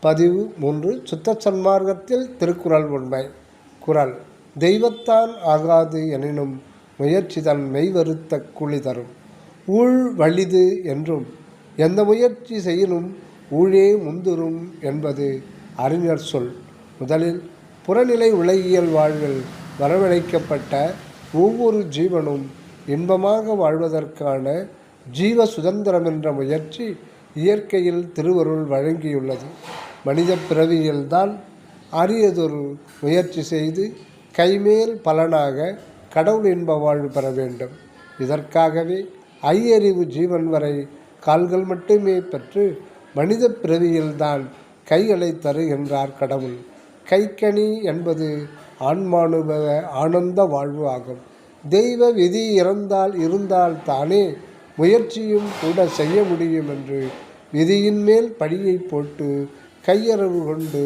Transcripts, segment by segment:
பதிவு மூன்று சுத்த சன்மார்க்கத்தில் திருக்குறள் உண்மை. குரல் தெய்வத்தான் ஆகாது எனினும் முயற்சி தன் மெய்வருத்த குழி தரும். ஊழ் வலிது என்றும் எந்த முயற்சி செய்யினும் ஊழே முந்துரும் என்பது அறிஞர் சொல். முதலில் புறநிலை உலகியல் வாழ்வில் வரவழைக்கப்பட்ட ஒவ்வொரு ஜீவனும் இன்பமாக வாழ்வதற்கான ஜீவ சுதந்திரம் என்ற முயற்சி இயற்கையில் திருவருள் வழங்கியுள்ளது. மனித பிறவியில்தான் அரியதொரு முயற்சி செய்து கைமேல் பலனாக கடவுள் இன்ப வாழ்வு பெற வேண்டும். இதற்காகவே ஐயறிவு ஜீவன் வரை கால்கள் மட்டுமே பெற்று மனித பிறவியில்தான் கைகளை தருகின்றார் கடவுள். கைக்கனி என்பது ஆன்மானுபவ ஆனந்த வாழ்வு ஆகும். தெய்வ விதி இறந்தால் இருந்தால் தானே முயற்சியும் கூட செய்ய முடியும் என்று விதியின் மேல் படியை போட்டு கையறவு கொண்டு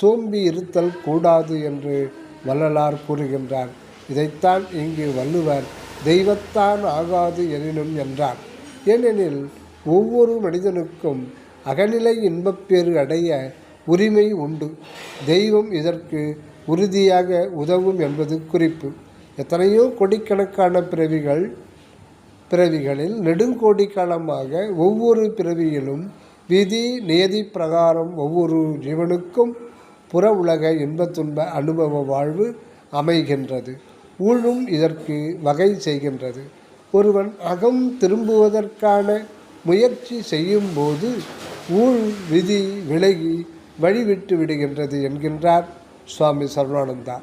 சோம்பி இருத்தல் கூடாது என்று வள்ளலார் கூறுகின்றார். இதைத்தான் இங்கு வள்ளுவர் தெய்வத்தான் ஆகாது எனினும் என்றார். ஏனெனில் ஒவ்வொரு மனிதனுக்கும் அகநிலை இன்பப்பேறு அடைய உரிமை உண்டு. தெய்வம் இதற்கு உறுதியாக உதவும் என்பது குறிப்பு. எத்தனையோ கோடிக்கணக்கான பிறவிகள் பிறவிகளில் நெடுங்கோடி காலமாக ஒவ்வொரு பிறவியிலும் விதி நியதி பிரகாரம் ஒவ்வொரு ஜீவனுக்கும் புற உலக இன்பத் துன்ப அனுபவ வாழ்வு அமைகின்றது. ஊழும் இதற்கு வகை செய்கின்றது. ஒருவன் அகம் திரும்புவதற்கான முயற்சி செய்யும்போது ஊழ் விதி விலகி வழிவிட்டு விடுகின்றது என்கின்றார் சுவாமி சர்வானந்தா.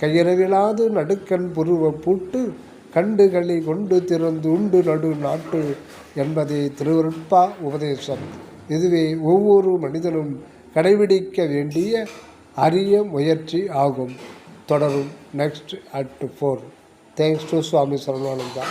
கையறவிலாது நடுக்கண் புருவ பூட்டு கண்டுகளி கொண்டு திறந்து உண்டு நடு நாட்டு என்பதே திருவருட்பா உபதேசம். இதுவே ஒவ்வொரு மனிதனும் கடைபிடிக்க வேண்டிய அரிய முயற்சி ஆகும். தொடரும் next at four thanks to Swami Saravanananda